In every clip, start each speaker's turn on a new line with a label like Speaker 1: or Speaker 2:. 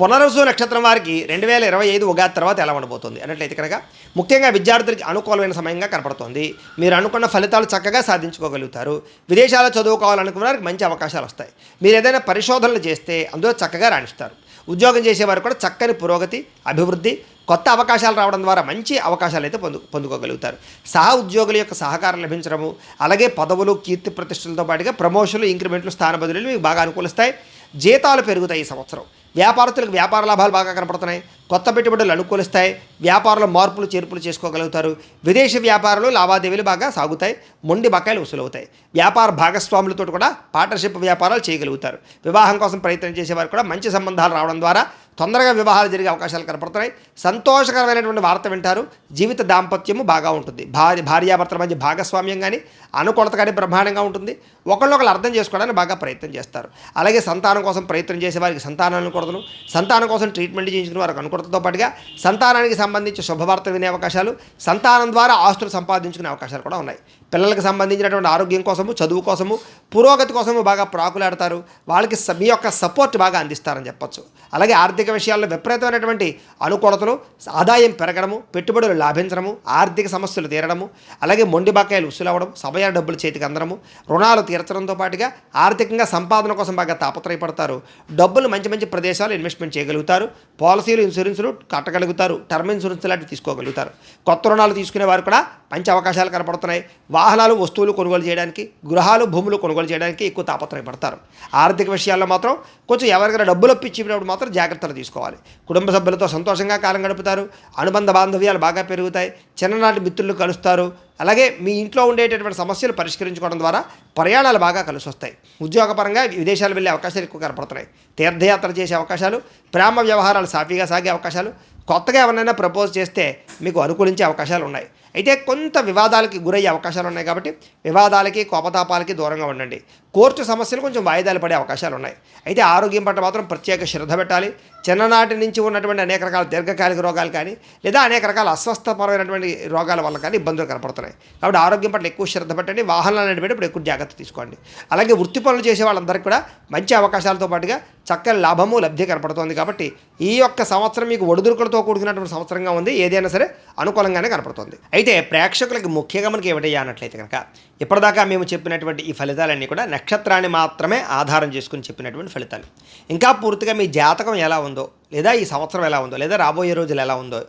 Speaker 1: పునరుసు నక్షత్రం వారికి రెండు వేల ఇరవై ఐదు ఉగాది తర్వాత ఎలా ఉండబోతుంది అన్నట్లయితే కనుక ముఖ్యంగా విద్యార్థులకి అనుకూలమైన సమయంగా కనపడుతోంది. మీరు అనుకున్న ఫలితాలు చక్కగా సాధించుకోగలుగుతారు. విదేశాల్లో చదువుకోవాలనుకున్న వారికి మంచి అవకాశాలు వస్తాయి. మీరు ఏదైనా పరిశోధనలు చేస్తే అందులో చక్కగా రాణిస్తారు. ఉద్యోగం చేసేవారు కూడా చక్కని పురోగతి అభివృద్ధి కొత్త అవకాశాలు రావడం ద్వారా మంచి అవకాశాలు అయితే పొందు పొందుకోగలుగుతారు. సహ ఉద్యోగుల యొక్క సహకారం లభించడము అలాగే పదవులు కీర్తి ప్రతిష్టలతో పాటుగా ప్రమోషన్లు ఇంక్రిమెంట్లు స్థాన బదిలీలు మీకు బాగా అనుకూలిస్తాయి. జీతాలు పెరుగుతాయి ఈ సంవత్సరం. వ్యాపారస్తులకు వ్యాపార లాభాలు బాగా కనపడుతున్నాయి. కొత్త పెట్టుబడులు అనుకూలిస్తాయి వ్యాపారంలో మార్పులు చేర్పులు చేసుకోగలుగుతారు. విదేశీ వ్యాపారాలు లావాదేవీలు బాగా సాగుతాయి మొండి బకాయిలు వసూలవుతాయి. వ్యాపార భాగస్వాములతో కూడా పార్ట్నర్షిప్ వ్యాపారాలు చేయగలుగుతారు. వివాహం కోసం ప్రయత్నం చేసేవారు కూడా మంచి సంబంధాలు రావడం ద్వారా తొందరగా వివాహాలు జరిగే అవకాశాలు కనపడుతున్నాయి. సంతోషకరమైనటువంటి వార్త వింటారు. జీవిత దాంపత్యము బాగా ఉంటుంది. భార్య భార్యాభర్తల మధ్య భాగస్వామ్యం కానీ అనుకూలత కానీ బ్రహ్మాండంగా ఉంటుంది. ఒకళ్ళొకళ్ళు అర్థం చేసుకోవడానికి బాగా ప్రయత్నం చేస్తారు. అలాగే సంతానం కోసం ప్రయత్నం చేసే వారికి సంతానం అనుకూడతలు సంతానం కోసం ట్రీట్మెంట్ చేయించుకునే వారికి అనుకూలతతో పాటుగా సంతానానికి సంబంధించి శుభవార్త వినే అవకాశాలు సంతానం ద్వారా ఆస్తులు సంపాదించుకునే అవకాశాలు కూడా ఉన్నాయి. పిల్లలకు సంబంధించినటువంటి ఆరోగ్యం కోసము చదువు కోసము పురోగతి కోసము బాగా ప్రాకులాడతారు. వాళ్ళకి మీ యొక్క సపోర్ట్ బాగా అందిస్తారని చెప్పొచ్చు. అలాగే ఆర్థిక విషయాల్లో విపరీతమైనటువంటి అనుకూలతలు ఆదాయం పెరగడము పెట్టుబడులు లాభించడము ఆర్థిక సమస్యలు తీరడము అలాగే మొండి బకాయిలు ఉసులవ్వడం సమయ డబ్బులు చేతికి అందడము రుణాలు తీర్చడంతో పాటుగా ఆర్థికంగా సంపాదన కోసం బాగా తాపత్రయపడతారు. డబ్బులు మంచి మంచి ప్రదేశాలు ఇన్వెస్ట్మెంట్ చేయగలుగుతారు. పాలసీలు ఇన్సూరెన్స్లు కట్టగలుగుతారు. టర్మ్ ఇన్సూరెన్స్ లాంటివి తీసుకోగలుగుతారు. కొత్త రుణాలు తీసుకునే వారు కూడా మంచి అవకాశాలు కనపడుతున్నాయి. వాహనాలు వస్తువులు కొనుగోలు చేయడానికి గృహాలు భూములు కొనుగోలు చేయడానికి ఎక్కువ తాపత్రయపడతారు. ఆర్థిక విషయాల్లో మాత్రం కొంచెం ఎవరికైనా డబ్బులు అప్పించినప్పుడు మాత్రం జాగ్రత్తలు తీసుకోవాలి. కుటుంబ సభ్యులతో సంతోషంగా కాలం గడుపుతారు. అనుబంధ బాంధవ్యాలు బాగా పెరుగుతాయి. చిన్ననాటి మిత్రులు కలుస్తారు. అలాగే మీ ఇంట్లో ఉండేటటువంటి సమస్యలు పరిష్కరించుకోవడం ద్వారా ప్రయాణాలు బాగా కలిసి వస్తాయి ఉద్యోగపరంగా విదేశాలు వెళ్ళే అవకాశాలు ఎక్కువ కనపడుతున్నాయి తీర్థయాత్ర చేసే అవకాశాలు ప్రేమ వ్యవహారాలు సాఫీగా సాగే అవకాశాలు కొత్తగా ఎవరైనా ప్రపోజ్ చేస్తే మీకు అనుకూలించే అవకాశాలు ఉన్నాయి. అయితే కొంత వివాదాలకి గురయ్యే అవకాశాలు ఉన్నాయి కాబట్టి వివాదాలకి కోపతాపాలకి దూరంగా ఉండండి. కోర్టు సమస్యలు కొంచెం వాయిదాలు పడే అవకాశాలు ఉన్నాయి. అయితే ఆరోగ్యం పట్ల మాత్రం ప్రత్యేక శ్రద్ధ పెట్టాలి. చిన్ననాటి నుంచి ఉన్నటువంటి అనేక రకాల దీర్ఘకాలిక రోగాలు కానీ లేదా అనేక రకాల అస్వస్థపరమైనటువంటి రోగాల వల్ల కానీ ఇబ్బందులు కనపడుతున్నాయి. కాబట్టి ఆరోగ్యం పట్ల ఎక్కువ శ్రద్ధ పెట్టండి. వాహనాలు నడిపేటప్పుడు ఎక్కువ జాగ్రత్త తీసుకోండి. అలాగే వృత్తి పనులు చేసే వాళ్ళందరికీ కూడా మంచి అవకాశాలతో పాటుగా చక్కని లాభము లబ్ధి కనపడుతోంది కాబట్టి ఈ యొక్క సంవత్సరం మీకు ఒడిదుడుకులతో కూడుకున్నటువంటి సంవత్సరంగా ఉంది. ఏదైనా సరే అనుకూలంగానే కనపడుతుంది. అయితే ప్రేక్షకులకి ముఖ్యంగా మనకి ఏమిటయ్యా అన్నట్లయితే కనుక ఇప్పటిదాకా మేము చెప్పినటువంటి ఈ ఫలితాలన్నీ కూడా నక్షత్రాన్ని మాత్రమే ఆధారం చేసుకుని చెప్పినటువంటి ఫలితాలు. ఇంకా పూర్తిగా మీ జాతకం ఎలా ఉందో లేదా ఈ సంవత్సరం ఎలా ఉందో లేదా రాబోయే రోజులు ఎలా ఉందో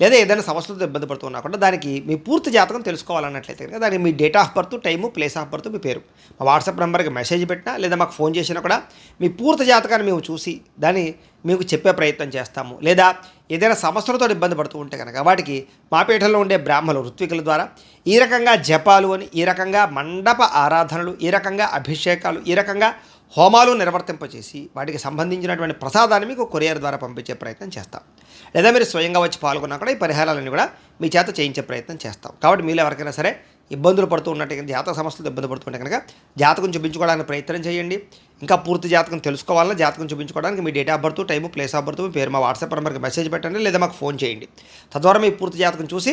Speaker 1: లేదా ఏదైనా సమస్యలతో ఇబ్బంది పడుతున్నా కూడా దానికి మీ పూర్తి జాతకం తెలుసుకోవాలన్నట్లయితే కనుక దానికి మీ date of birth time place of birth మీ పేరు. మా వాట్సాప్ నెంబర్కి మెసేజ్ పెట్టినా లేదా మాకు ఫోన్ చేసినా కూడా మీ పూర్తి జాతకాన్ని మేము చూసి దాన్ని మీకు చెప్పే ప్రయత్నం చేస్తాము. లేదా ఏదైనా సమస్యలతో ఇబ్బంది పడుతూ ఉంటే కనుక వాటికి మా పీఠంలో ఉండే బ్రాహ్మణులు ఋత్వికుల ద్వారా ఈ రకంగా జపాలు అని ఈ రకంగా మండప ఆరాధనలు ఈ రకంగా అభిషేకాలు ఈ రకంగా హోమాలు నిర్వర్తింపచేసి వాటికి సంబంధించినటువంటి ప్రసాదాన్ని మీకు కొరియర్ ద్వారా పంపించే ప్రయత్నం చేస్తాం. లేదా మీరు స్వయంగా వచ్చి పాల్గొన్నా కూడా ఈ పరిహారాలన్నీ కూడా మీ చేత చేయించే ప్రయత్నం చేస్తాం. కాబట్టి మీరు ఎవరికైనా సరే ఇబ్బందులు పడుతూ ఉన్నట్టు జాతక సమస్యలతో ఇబ్బంది పడుతుంటే కనుక జాతకం చూపించుకోవడానికి ప్రయత్నం చేయండి. ఇంకా పూర్తి జాతకం తెలుసుకోవాలన్నా జాతకం చూపించుకోవడానికి మీ date of birth time place of birth మీ పేరు మా వాట్సాప్ నెంబర్కి మెసేజ్ పెట్టండి లేదా మాకు ఫోన్ చేయండి. తద్వారా మీ పూర్తి జాతకం చూసి